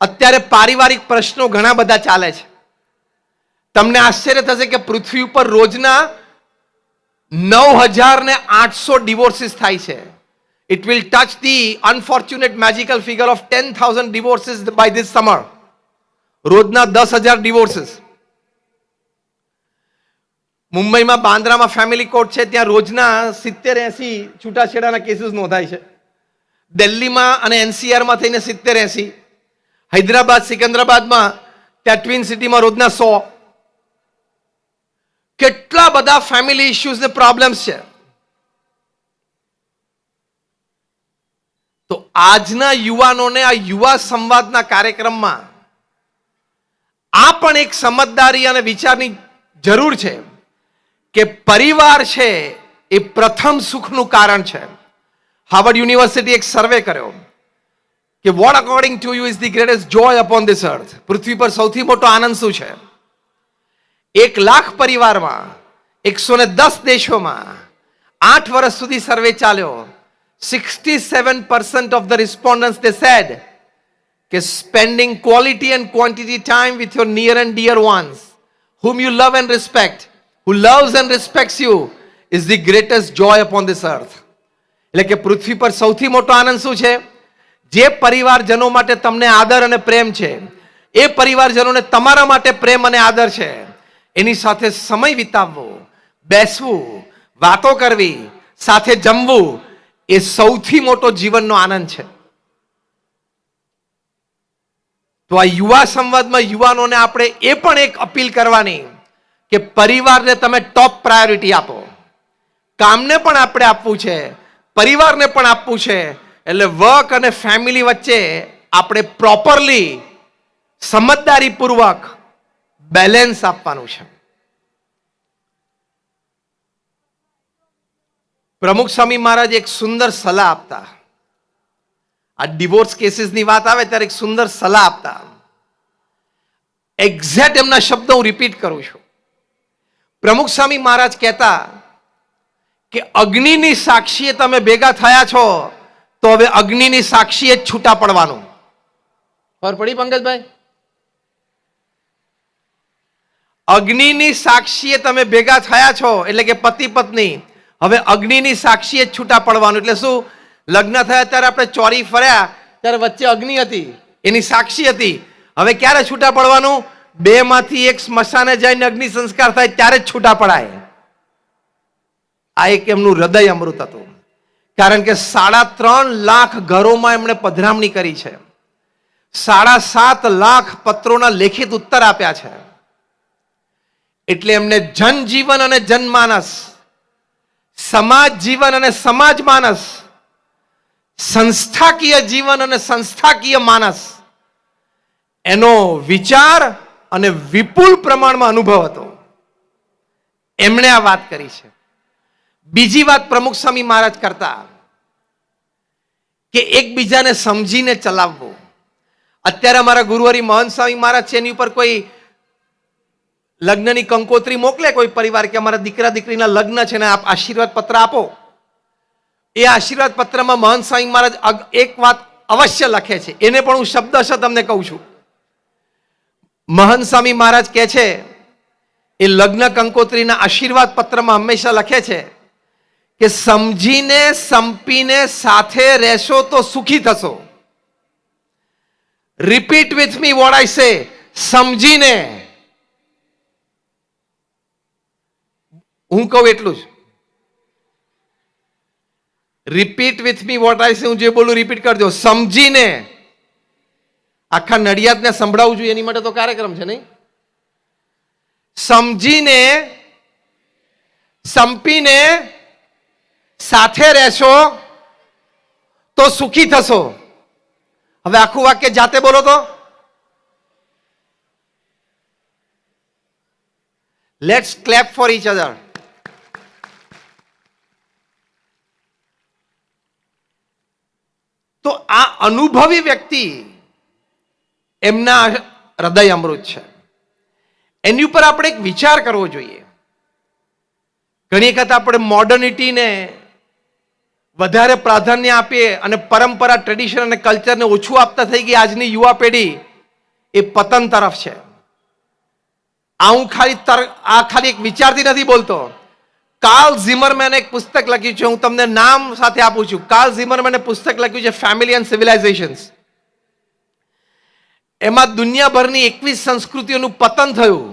અત્યારે પારિવારિક પ્રશ્નો ઘણા બધા ચાલે છે. તમને આશ્ચર્ય થશે કે પૃથ્વી ઉપર રોજના નવ હજાર ને આઠસો ડિવોર્સિસ થાય છે. It will touch the unfortunate magical figure of ten thousand divorces by this summer રોજના દસ હજાર ડિવોર્સિસ મુંબઈમાં બાંદ્રામાં ફેમિલી કોર્ટ છે, ત્યાં રોજના સિત્તેર એસી છૂટાછેડાના કેસીસ નોંધાય છે. દિલ્હીમાં અને એનસીઆરમાં થઈને સિત્તેર એસી. હૈદરાબાદ, સિકંદરાબાદમાં ત્યાં ટ્વિન સિટીમાં રોજના સો. કેટલા બધા ફેમિલી ઇશ્યુઝ ને પ્રોબ્લેમ્સ છે. તો આજના યુવાનોને, આ યુવા સંવાદના કાર્યક્રમમાં આ પણ એક સમજદારી અને વિચારની જરૂર છે કે પરિવાર છે એ પ્રથમ સુખનું કારણ છે. હાર્વર્ડ યુનિવર્સિટી એક સર્વે કર્યો. કે what according to you is the greatest joy upon this earth પૃથ્વી પર સૌથી મોટો આનંદ શું છે? એક લાખ પરિવારમાં એકસો ને દસ દેશોમાં આઠ વર્ષ સુધી સર્વે ચાલ્યો. Sixty seven percent of the respondents they said કે spending quality and quantity time with your near and dear ones whom you love and respect, who loves and respects you, is the greatest joy upon this earth. એટલે કે પૃથ્વી પર સૌથી મોટો આનંદ શું છે? જે પરિવારજનો માટે તમને આદર અને પ્રેમ છે, એ પરિવારજનોને તમારા માટે પ્રેમ અને આદર છે. એની સાથે સમય વિતાવવો, બેસવું, વાતો કરવી, સાથે જમવું, એ સૌથી મોટો જીવનનો આનંદ છે. તો આ યુવા સંવાદમાં યુવાનોને આપણે એ પણ એક અપીલ કરવાની કે પરિવારને તમે ટોપ પ્રાયોરિટી આપો. કામને પણ આપણે આપવું છે, પરિવારને પણ આપવું છે એટલે વર્ક અને ફેમિલી વચ્ચે આપણે પ્રોપરલી સમજદારીપૂર્વક બેલેન્સ આપવાનું છે. પ્રમુખ સ્વામી મહારાજ એક સુંદર સલાહ આપતા. આ ડિવોર્સ કેસીસની વાત આવે ત્યારે એક સુંદર સલાહ આપતા. એક્ઝેક્ટ એમના શબ્દો હું રિપીટ કરું છું. પ્રમુખ સ્વામી મહારાજ કહેતા કે અગ્નિની સાક્ષીએ તમે ભેગા થયા છો તો હવે અગ્નિની સાક્ષીએ જ છૂટા પડવાનું. ખબર પડી પંકજભાઈ? અગ્નિની સાક્ષીએ તમે ભેગા થયા છો એટલે કે પતિ પત્ની. હવે અગ્નિની સાક્ષીએ જ છૂટા પડવાનું એટલે શું? લગ્ન થયા ત્યારે આપણે ચોરી ફર્યા ત્યારે વચ્ચે અગ્નિ હતી. એની સાક્ષી હતી. હવે ક્યારે છૂટા પડવાનું? બે માંથી એક સ્મશાને જઈને અગ્નિ સંસ્કાર થાય ત્યારે જ છૂટા પડાય. આ એક એમનું હૃદય અમૃત હતું. કારણ કે સાડા ત્રણ લાખ ઘરોમાં એમણે પધરામણી કરી છે. સાડા સાત લાખ પત્રોના લેખિત ઉત્તર આપ્યા છે. એટલે એમને જનજીવન અને જનમાનસ સમાજ જીવન અને સમાજ માનસ, સંસ્થાકીય જીવન અને સંસ્થાકીય માનસ એનો વિચાર અને વિપુલ પ્રમાણમાં અનુભવ હતો. એમણે આ વાત કરી છે. બીજી વાત પ્રમુખ સ્વામી મહારાજ કરતા કે એકબીજાને સમજીને ચલાવવું. અત્યારે અમારા ગુરુવારી મહંત સ્વામી મહારાજ છે, એની ઉપર કોઈ લગ્નની કંકોત્રી મોકલે કોઈ પરિવાર કે અમારા દીકરા દીકરીના લગ્ન છે ને આપ આશીર્વાદ પત્ર આપો. એ આશીર્વાદ પત્રમાં મહંત સ્વામી મહારાજ એક વાત અવશ્ય લખે છે. એને પણ હું શબ્દશ તમને કહું છું. મહંત સ્વામી મહારાજ કહે છે, એ લગ્ન કંકોત્રીના આશીર્વાદ પત્રમાં હંમેશા લખે છે કે સમજીને, સંપીને સાથે રહેશો તો સુખી થશો. Repeat with me what I say સમજીને. હું કહું એટલું જ. Repeat with me what I say હું જે બોલું રિપીટ કરજો. સમજીને. આખા નડિયાદને સંભળાવવું જોઈએ એની માટે તો કાર્યક્રમ છે નહીં? સમજીને, સંપીને સાથે રહેશો તો સુખી થશો. હવે આખું વાક્ય જાતે બોલો તો. Let's clap for each other તો આ અનુભવી વ્યક્તિ એમના હૃદય અમૃત છે. એની ઉપર આપણે એક વિચાર કરવો જોઈએ. ઘણી વખત આપણે મોડર્નિટીને વધારે પ્રાધાન્ય આપીએ અને પરંપરા ટ્રેડિશન અને કલ્ચરને ઓછું આપતા થઈ ગઈ આજની યુવા પેઢી, એ પતન તરફ છે. આ હું ખાલી આ ખાલી એક વિચારથી નથી બોલતો. કાર્લ ઝિમરમેને એક પુસ્તક લખ્યું છે, હું તમને નામ સાથે આપું છું. કાર્લ ઝીમરમેને પુસ્તક લખ્યું છે ફેમિલી એન્ડ સિવિલાઇઝેશન્સ એમાં દુનિયાભરની એકવીસ સંસ્કૃતિઓનું પતન થયું.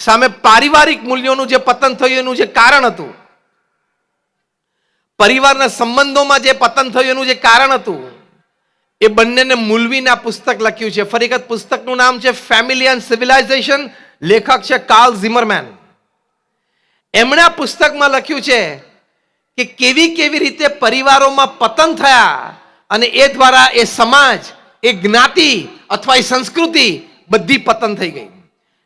સામે પારિવારિક મૂલ્યોનું જે પતન થયું, એનું જે કારણ હતું પરિવારના સંબંધોમાં જે પતન થયું, એનું જે કારણ હતું, એ બંનેને મૂલવીને પુસ્તક લખ્યું છે. ફરી વખત પુસ્તકનું નામ છે ફેમિલી એન્ડ સિવિલાઇઝેશન લેખક છે કાર્લ ઝિમરમેન એમણે આ પુસ્તકમાં લખ્યું છે કે કેવી કેવી રીતે પરિવારોમાં પતન થયા અને એ દ્વારા એ સમાજ, એ જ્ઞાતિ અથવા એ સંસ્કૃતિ બધી પતન થઈ ગઈ.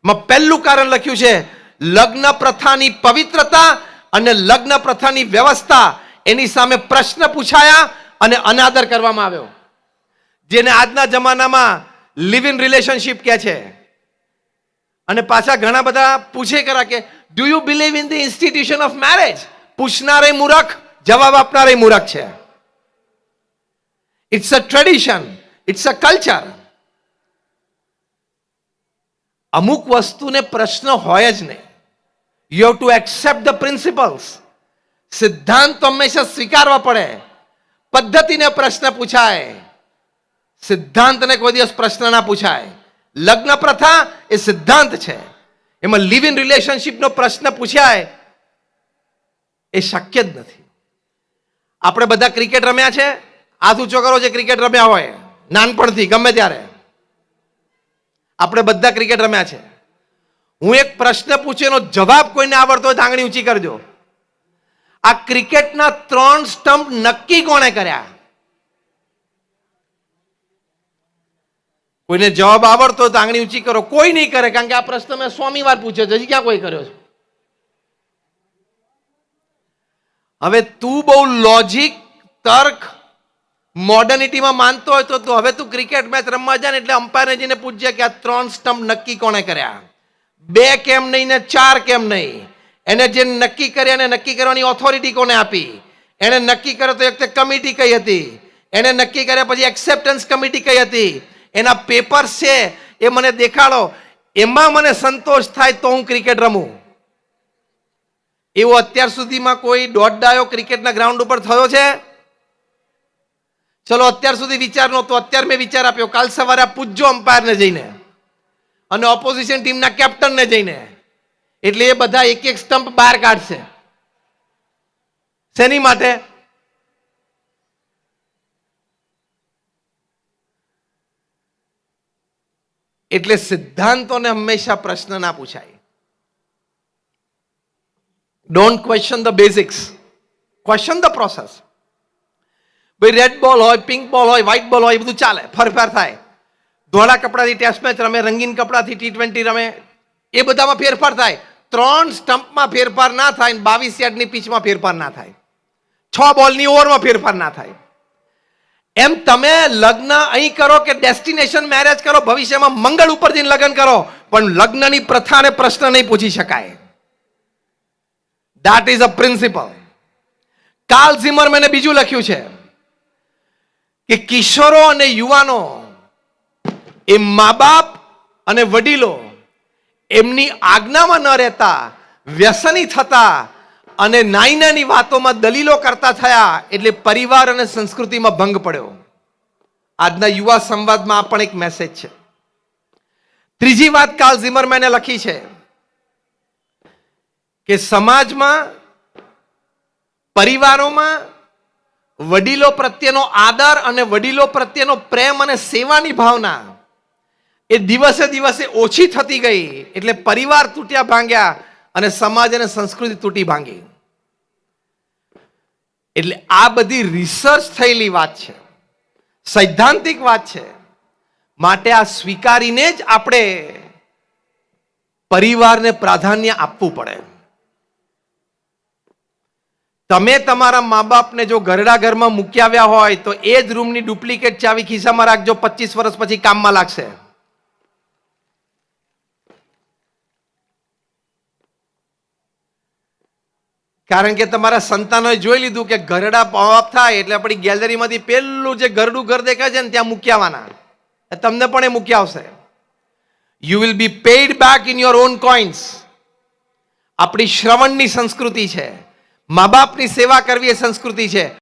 એમાં પહેલું કારણ લખ્યું છે, લગ્ન પ્રથાની પવિત્રતા અને લગ્ન પ્રથાની વ્યવસ્થા એની સામે પ્રશ્ન પૂછાયા અને અનાદર કરવામાં આવ્યો. જેને આજના જમાનામાં લિવ ઇન રિલેશનશિપ કહે છે. અને પાછા ઘણા બધા પૂછે કરા કે do you believe in the institution of marriage પૂછનારે મૂરખ, જવાબ આપનારે મૂરખ છે. It's a tradition it's a culture અમુક વસ્તુને પ્રશ્ન હોય જ નહીં. You have to accept the principles સિદ્ધાંત હંમેશા સ્વીકારવા પડે. પદ્ધતિને પ્રશ્ન પૂછાય. સિદ્ધાંતને કોઈ દિવસ પ્રશ્ન ના પૂછાય. લગ્ન પ્રથા એ સિદ્ધાંત છે. એમાં લિવ ઇન રિલેશનશિપનો પ્રશ્ન પૂછાય એ શક્ય જ નથી. આપણે બધા ક્રિકેટ રમ્યા છે. ઊંચો કરો જે ક્રિકેટ રમ્યા હોય. નાનપણથી, ગમે ત્યારે. આપણે બધા ક્રિકેટ રમ્યા છે. હું એક પ્રશ્ન પૂછું એનો જવાબ કોઈને આવડતો હોય તો આંગળી ઊંચી કરજો. આ ક્રિકેટના ત્રણ સ્ટમ્પ નક્કી કોણે કર્યા? કોઈને જવાબ આવડતો હોય તો આંગળી ઊંચી કરો. કોઈ નહીં કરે, કારણ કે આ પ્રશ્ન મેં સ્વામી વાર પૂછ્યો છે. હજી ક્યાં કોઈ કર્યો છે? હવે તું બહુ લોજિક તર્ક મોડર્નિટીમાં માનતો હોય તો હવે તું ક્રિકેટ મેચ રમવા જાય ને એટલે અમ્પાયરને જઈને પૂછજે કે આ ત્રણ સ્ટમ્પ નક્કી કોણે કર્યા? બે કેમ નહીં ને ચાર કેમ નહીં? એને જે નક્કી કર્યા એને નક્કી કરવાની ઓથોરિટી કોને આપી? એને નક્કી કર્યો તો એક કમિટી કઈ હતી? એને નક્કી કર્યા પછી એક્સેપ્ટન્સ કમિટી કઈ હતી? એના પેપર્સ છે, એ મને દેખાડો. એમાં મને સંતોષ થાય તો હું ક્રિકેટ રમું. એવો અત્યાર સુધીમાં કોઈ દોઢ ડાયો ક્રિકેટના ગ્રાઉન્ડ ઉપર થયો છે? ચલો, અત્યાર સુધી વિચાર નહોતો. અત્યારે મેં વિચાર આપ્યો. કાલ સવારે પૂછજો અમ્પાયરને જઈને અને ઓપોઝિશન ટીમના કેપ્ટનને જઈને. એટલે એ બધા એક એક સ્ટમ્પ બહાર કાઢશે. શેની માટે? એટલે સિદ્ધાંતોને હંમેશા પ્રશ્ન ના પૂછાય. Don't question the basics question the process ભાઈ રેડ બોલ હોય પિંક બોલ હોય વ્હાઇટ બોલ હોય, એ બધું ચાલે. ફરફેર થાય. ધોળા કપડાથી ટેસ્ટ મેચ રમે, રંગીન કપડાથી ટી ટ્વેન્ટી રમે. એ બધામાં ફેરફાર થાય. ત્રણ સ્ટમ્પમાં ફેરફાર ના થાય બાવીસ યાર્ડની પીચમાં ફેરફાર ના થાય. છ બોલની ઓવરમાં ફેરફાર ના થાય. એમ તમે લગ્ન અહીં કરો કે ડેસ્ટિનેશન મેરેજ કરો, ભવિષ્યમાં મંગળ ઉપર જઈને લગ્ન કરો, પણ લગ્નની પ્રથાને પ્રશ્ન નહીં પૂછી શકાય. That is a principle Carl ઝિમરમેને બીજું લખ્યું છે કે કિશોરો અને યુવાનો એ મા બાપ અને વડીલો એમની આજ્ઞામાં ન રહેતા, વ્યસની થતા અને નાની નાની વાતોમાં દલીલો કરતા થયા એટલે પરિવાર અને સંસ્કૃતિમાં ભંગ પડ્યો. આજના યુવા સંવાદમાં આ પણ એક મેસેજ છે. ત્રીજી વાત કાલ ઝિમરમેને લખી છે કે સમાજમાં, પરિવારોમાં વડીલો પ્રત્યેનો આદર અને વડીલો પ્રત્યેનો પ્રેમ અને સેવાની ભાવના એ દિવસે દિવસે ઓછી થતી ગઈ. એટલે પરિવાર તૂટ્યા ભાંગ્યા અને સમાજ અને સંસ્કૃતિ તૂટી ભાંગી. એટલે આ બધી રિસર્ચ થયેલી વાત છે. સૈદ્ધાંતિક વાત છે. માટે આ સ્વીકારીને જ આપણે પરિવારને પ્રાધાન્ય આપવું પડે. તમે તમારા મા બાપને જો ઘરડા ઘરમાં મૂકી આવ્યા હોય તો એ જ રૂમની ડુપ્લિકેટ ચાવી ખિસ્સામાં રાખજો, પચીસ વર્ષ પછી કામમાં લાગશે. કારણ કે તમારા સંતાનોએ જોઈ લીધું કે ઘરડા પોપ થાય એટલે આપણી ગેલેરીમાંથી પહેલું જે ઘરડું ઘર દેખાય છે ને ત્યાં મૂકી આવવાના તમને પણ એ મૂકી આવશે you will be paid back in your own coins આપણી શ્રવણની સંસ્કૃતિ છે. મા બાપની સેવા કરવી એ સંસ્કૃતિ છે.